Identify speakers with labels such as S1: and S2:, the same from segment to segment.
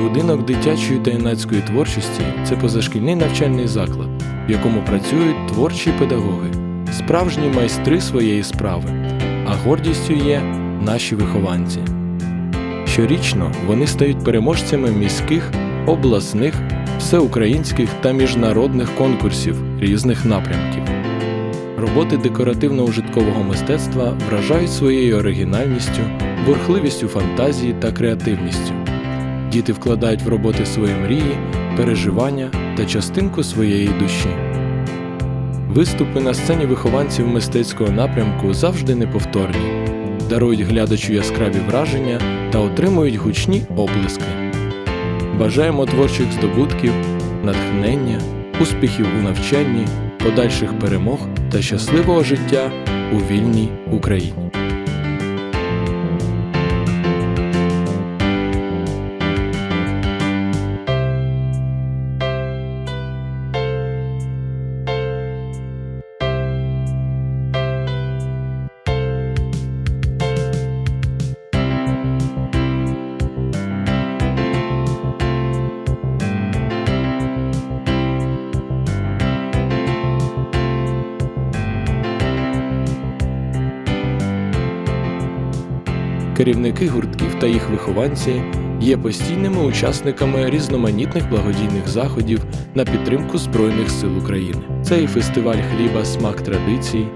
S1: Будинок дитячої та юнацької творчості це позашкільний навчальний заклад, в якому працюють творчі педагоги, справжні майстри своєї справи, а гордістю є наші вихованці. Щорічно вони стають переможцями міських, обласних, всеукраїнських та міжнародних конкурсів різних напрямків. Роботи декоративно-ужиткового мистецтва вражають своєю оригінальністю, бурхливістю фантазії та креативністю. Діти вкладають в роботи свої мрії, переживання та частинку своєї душі. Виступи на сцені вихованців мистецького напрямку завжди неповторні, дарують глядачу яскраві враження та отримують гучні оплески. Бажаємо творчих здобутків, натхнення, успіхів у навчанні, подальших перемог та щасливого життя у вільній Україні. Керівники гуртків та їх вихованці є постійними учасниками різноманітних благодійних заходів на підтримку Збройних сил України. Це і фестиваль хліба Смак традицій,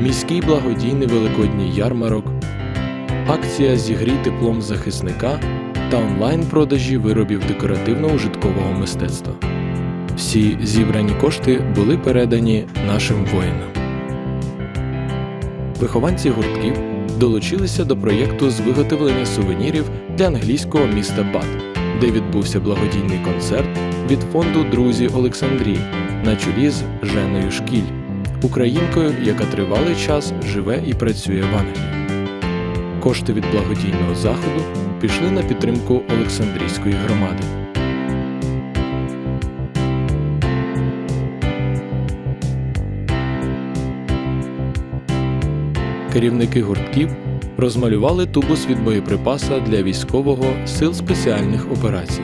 S1: міський благодійний великодній ярмарок, акція Зігрій теплом захисника та онлайн-продажі виробів декоративно-ужиткового мистецтва. Всі зібрані кошти були передані нашим воїнам. Вихованці гуртків долучилися до проєкту з виготовлення сувенірів для англійського міста Бат, де відбувся благодійний концерт від фонду Друзі Олександрії на чолі з Женою Шкіль, українкою, яка тривалий час живе і працює в Англії. Кошти від благодійного заходу пішли на підтримку Олександрійської громади. Керівники гуртків розмалювали тубус від боєприпаса для військового сил спеціальних операцій.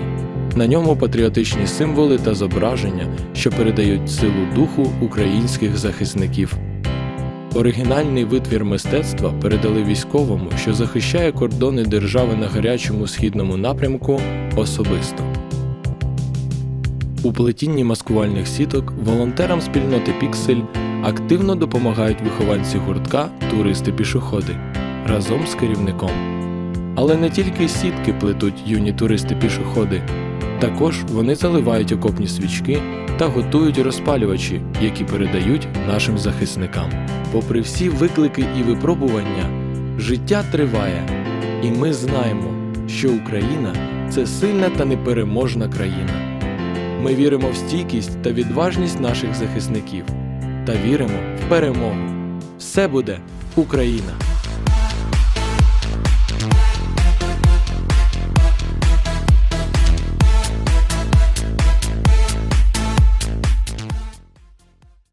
S1: На ньому патріотичні символи та зображення, що передають силу духу українських захисників. Оригінальний витвір мистецтва передали військовому, що захищає кордони держави на гарячому східному напрямку особисто. У плетінні маскувальних сіток волонтерам спільноти Піксель активно допомагають вихованці гуртка туристи-пішоходи разом з керівником. Але не тільки сітки плетуть юні туристи-пішоходи, також вони заливають окопні свічки та готують розпалювачі, які передають нашим захисникам. Попри всі виклики і випробування, життя триває, і ми знаємо, що Україна це сильна та непереможна країна. Ми віримо в стійкість та відважність наших захисників та віримо в перемогу. Все буде Україна!